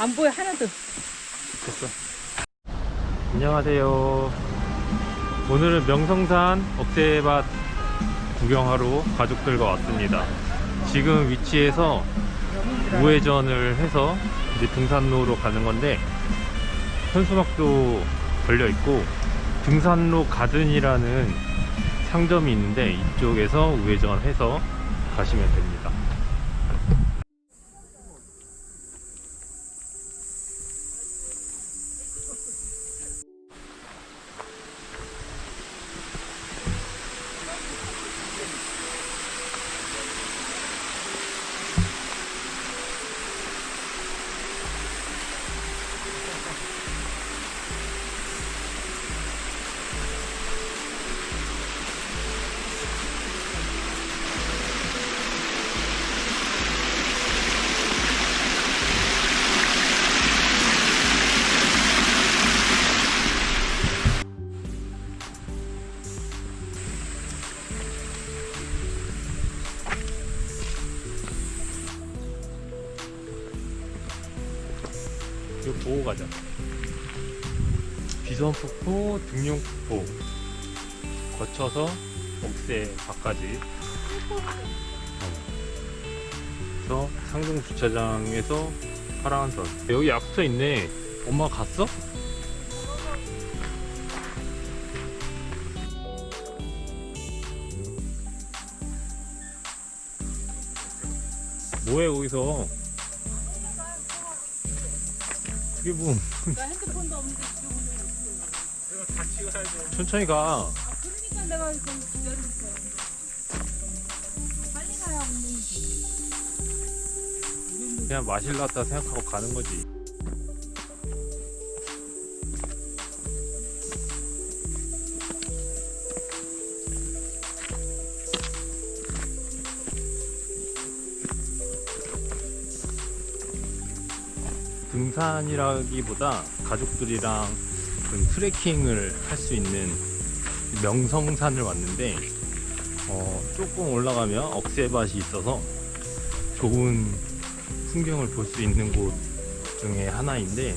안 보여 하나도. 됐어. 안녕하세요. 오늘은 명성산 억새밭 구경하러 가족들과 왔습니다. 지금 위치에서 우회전을 해서 이제 등산로로 가는 건데 현수막도 걸려 있고 등산로 가든이라는 상점이 있는데 이쪽에서 우회전해서 가시면 됩니다. 이거 보고 가자. 비선 폭포, 등용 폭포 거쳐서 억새 밖까지. 그래서 상동 주차장에서 파랑한선. 여기 약수터 있네. 엄마 갔어? 뭐해 거기서? 그게 뭐 나 핸드폰도 없는데 지금 오늘 천천히 가. 그러니까 내가 지금 기다리고 빨리 가야 없는지. 그냥 마실라 왔다 생각하고 가는 거지. 등산이라기보다 가족들이랑 좀 트레킹을 할 수 있는 명성산을 왔는데 어, 조금 올라가면 억새밭이 있어서 좋은 풍경을 볼 수 있는 곳 중에 하나인데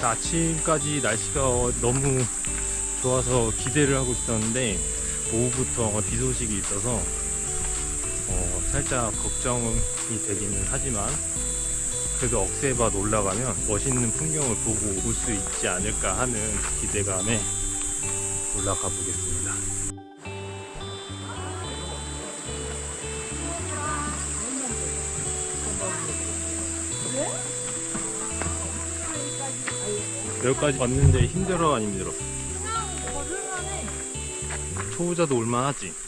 아침까지 날씨가 너무 좋아서 기대를 하고 있었는데 오후부터 비 소식이 있어서 어, 살짝 걱정이 되기는 하지만 그래도 억새밭 올라가면 멋있는 풍경을 보고 올수 있지 않을까 하는 기대감에 올라가 보겠습니다. 여기까지 왔는데 힘들어 안 힘들어? 걸을만해. 초보자도 올만하지.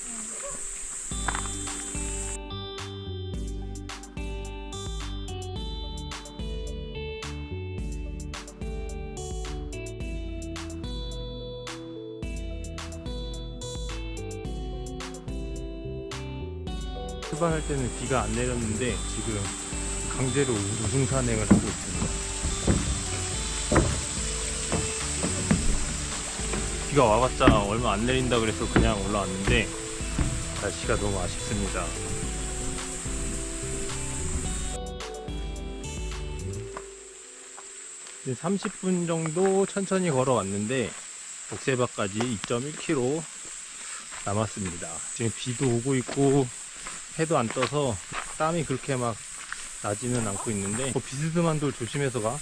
출발할 때는 비가 안 내렸는데 지금 강제로 우승 산행을 하고 있습니다. 비가 와봤자 얼마 안 내린다 그래서 그냥 올라왔는데 날씨가 너무 아쉽습니다. 이제 30분 정도 천천히 걸어왔는데 복세바까지 2.1km 남았습니다. 지금 비도 오고 있고 해도 안 떠서 땀이 그렇게 막 나지는 않고 있는데 뭐 비스듬한 돌 조심해서 가.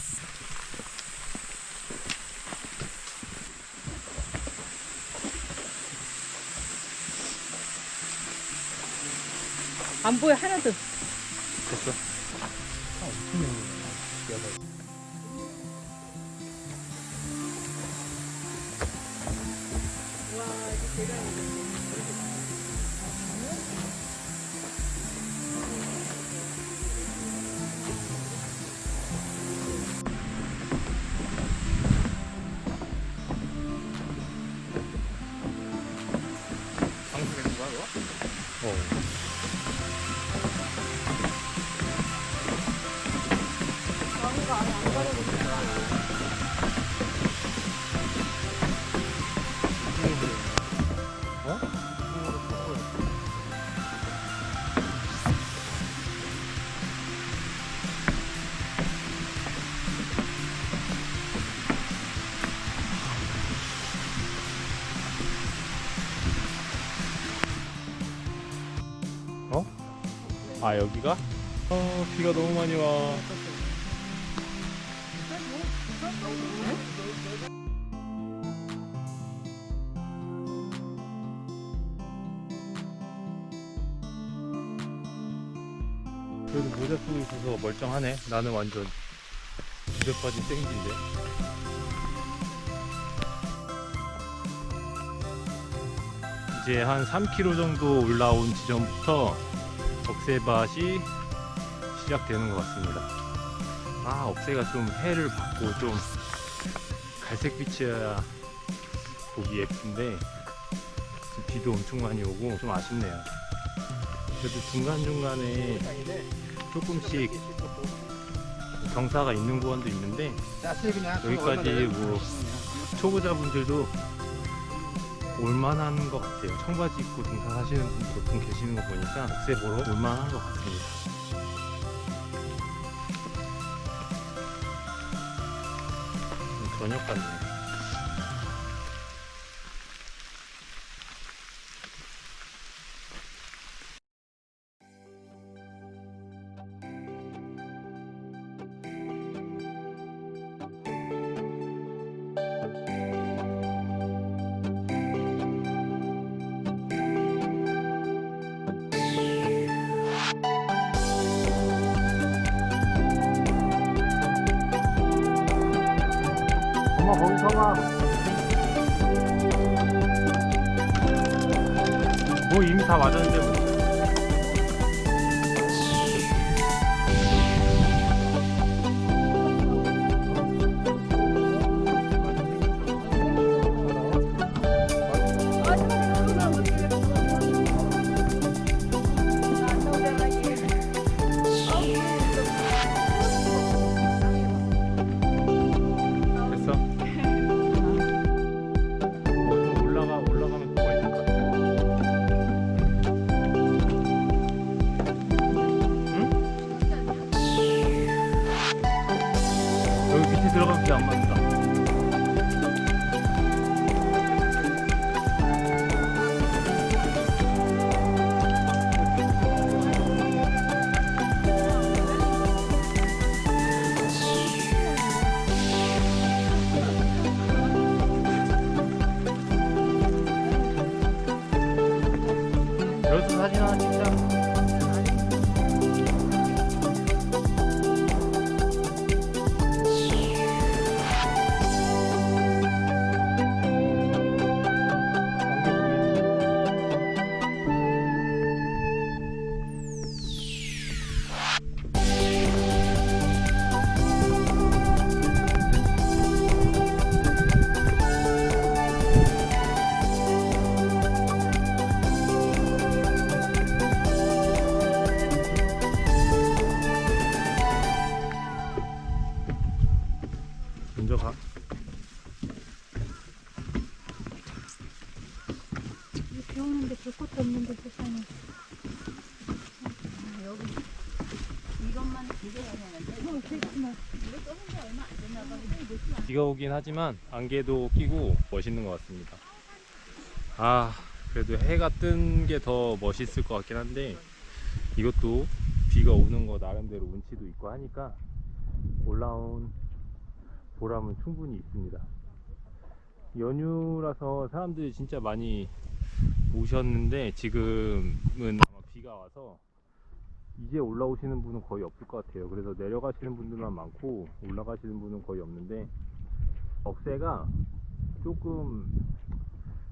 안 보여 하나도. 됐어. 와 어? 어? 아 여기가? 아 비가 너무 많이 와 쓰고 있어서 멀쩡하네 나는 완전 집에 빠진 생지인데 이제 한 3km 정도 올라온 지점부터 억새밭이 시작되는 것 같습니다. 아, 억새가 좀 해를 받고 좀 갈색빛이어야 보기 예쁜데 비도 엄청 많이 오고 좀 아쉽네요. 그래도 중간중간에 조금씩 경사가 있는 구간도 있는데 여기까지 뭐 초보자분들도 올만한 것 같아요. 청바지 입고 등산하시는 분들 보통 계시는 거 보니까 억새 보러 올만한 것 같습니다. 음, 저녁 같네. 엄 멍청아. 뭐 이미 다 맞았는데 뭐. 여기 밑에 들어가면 비안 맞다. 여기서 사진 하나 찍 비가 오긴 하지만 안개도 끼고 멋있는 것 같습니다. 아, 그래도 해가 뜬 게 더 멋있을 것 같긴 한데 이것도 비가 오는 거 나름대로 운치도 있고 하니까 올라온 보람은 충분히 있습니다. 연휴라서 사람들이 진짜 많이 오셨는데 지금은 아마 비가 와서 이제 올라오시는 분은 거의 없을 것 같아요. 그래서 내려가시는 분들만 많고 올라가시는 분은 거의 없는데 억새가 조금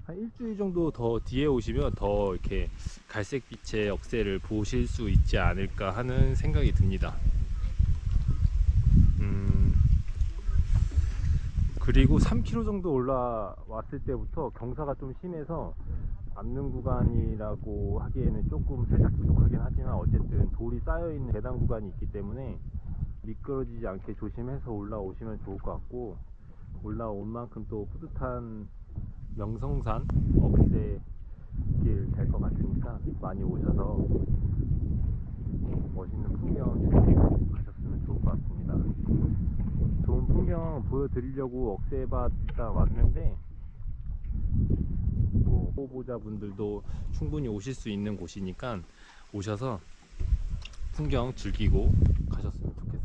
한 일주일 정도 더 뒤에 오시면 더 이렇게 갈색빛의 억새를 보실 수 있지 않을까 하는 생각이 듭니다. 음, 그리고 3km 정도 올라왔을 때부터 경사가 좀 심해서 남는 구간이라고 하기에는 조금 살짝 부족하긴 하지만 어쨌든 돌이 쌓여있는 계단 구간이 있기 때문에 미끄러지지 않게 조심해서 올라오시면 좋을 것 같고 올라온 만큼 또 뿌듯한 명성산 억새 길 될 것 같으니까 많이 오셔서 멋있는 풍경 가셨으면 좋을 것 같습니다. 좋은 풍경 보여드리려고 억새밭 일단 왔는데 뭐 후보자분들도 충분히 오실 수 있는 곳이니까 오셔서 풍경 즐기고 가셨으면 좋겠습니다.